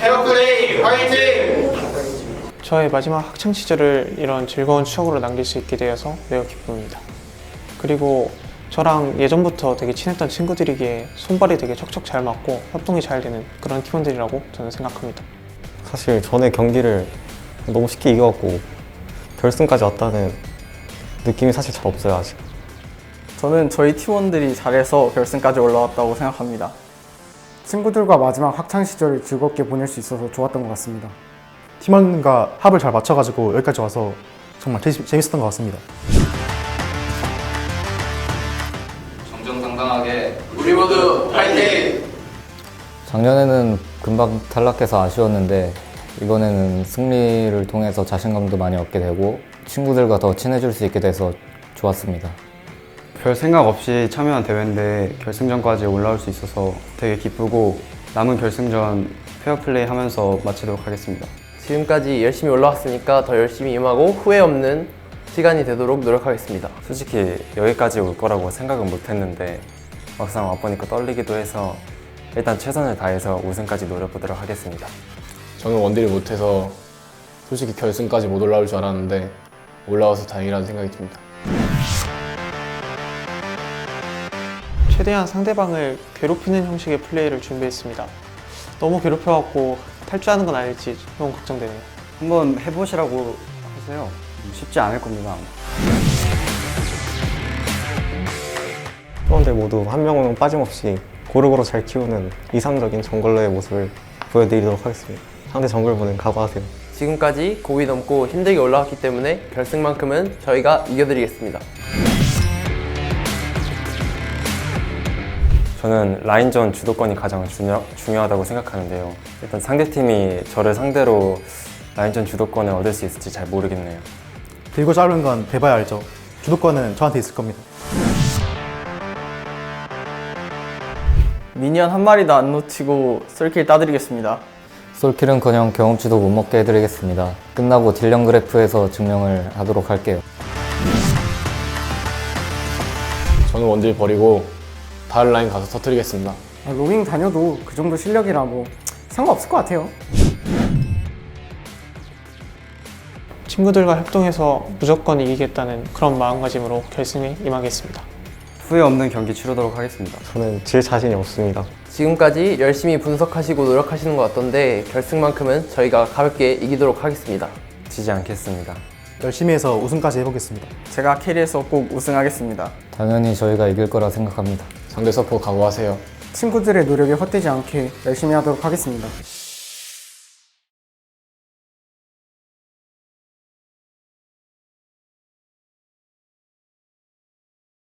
화이팅! 저의 마지막 학창 시절을 이런 즐거운 추억으로 남길 수 있게 되어서 매우 기쁩니다. 그리고 저랑 예전부터 되게 친했던 친구들이기에 손발이 되게 척척 잘 맞고 협동이 잘 되는 그런 팀원들이라고 저는 생각합니다. 사실 전에 경기를 너무 쉽게 이겨갖고 결승까지 왔다는 느낌이 사실 잘 없어요 아직. 저는 저희 팀원들이 잘해서 결승까지 올라왔다고 생각합니다. 친구들과 마지막 학창 시절을 즐겁게 보낼 수 있어서 좋았던 것 같습니다. 팀원과 합을 잘 맞춰가지고 여기까지 와서 정말 재밌, 재밌었던 것 같습니다. 정정당당하게 우리 모두 화이팅! 작년에는 금방 탈락해서 아쉬웠는데 이번에는 승리를 통해서 자신감도 많이 얻게 되고 친구들과 더 친해질 수 있게 돼서 좋았습니다. 별 생각 없이 참여한 대회인데 결승전까지 올라올 수 있어서 되게 기쁘고 남은 결승전 페어플레이 하면서 마치도록 하겠습니다. 지금까지 열심히 올라왔으니까 더 열심히 임하고 후회 없는 시간이 되도록 노력하겠습니다. 솔직히 여기까지 올 거라고 생각은 못 했는데 막상 와보니까 떨리기도 해서 일단 최선을 다해서 우승까지 노려보도록 하겠습니다. 저는 원딜을 못해서 솔직히 결승까지 못 올라올 줄 알았는데 올라와서 다행이라는 생각이 듭니다. 최대한 상대방을 괴롭히는 형식의 플레이를 준비했습니다. 너무 괴롭혀갖고 탈주하는 건 아닐지 너무 걱정되네요. 한번 해보시라고 하세요. 쉽지 않을 겁니다. 팀원들 모두 한 명은 빠짐없이 고루고루 잘 키우는 이상적인 정글러의 모습을 보여드리도록 하겠습니다. 상대 정글분은 각오하세요. 지금까지 고비 넘고 힘들게 올라왔기 때문에 결승만큼은 저희가 이겨드리겠습니다. 저는 라인전 주도권이 가장 중요, 중요하다고 생각하는데요. 일단 상대팀이 저를 상대로 라인전 주도권을 얻을 수 있을지 잘 모르겠네요. 길고 짧은 건 대봐야 알죠. 주도권은 저한테 있을 겁니다. 미니언 한 마리도 안 놓치고 솔킬 따드리겠습니다. 솔킬은커녕 경험치도 못 먹게 해드리겠습니다. 끝나고 딜량 그래프에서 증명을 하도록 할게요. 저는 원딜 버리고 다른 라인 가서 터뜨리겠습니다. 아, 로밍 다녀도 그 정도 실력이라 뭐 상관없을 것 같아요. 친구들과 협동해서 무조건 이기겠다는 그런 마음가짐으로 결승에 임하겠습니다. 후회 없는 경기 치르도록 하겠습니다. 저는 질 자신이 없습니다. 지금까지 열심히 분석하시고 노력하시는 것 같던데 결승만큼은 저희가 가볍게 이기도록 하겠습니다. 지지 않겠습니다. 열심히 해서 우승까지 해보겠습니다. 제가 캐리해서 꼭 우승하겠습니다. 당연히 저희가 이길 거라 생각합니다. 상대 서포 각오하세요. 친구들의 노력이 헛되지 않게 열심히 하도록 하겠습니다.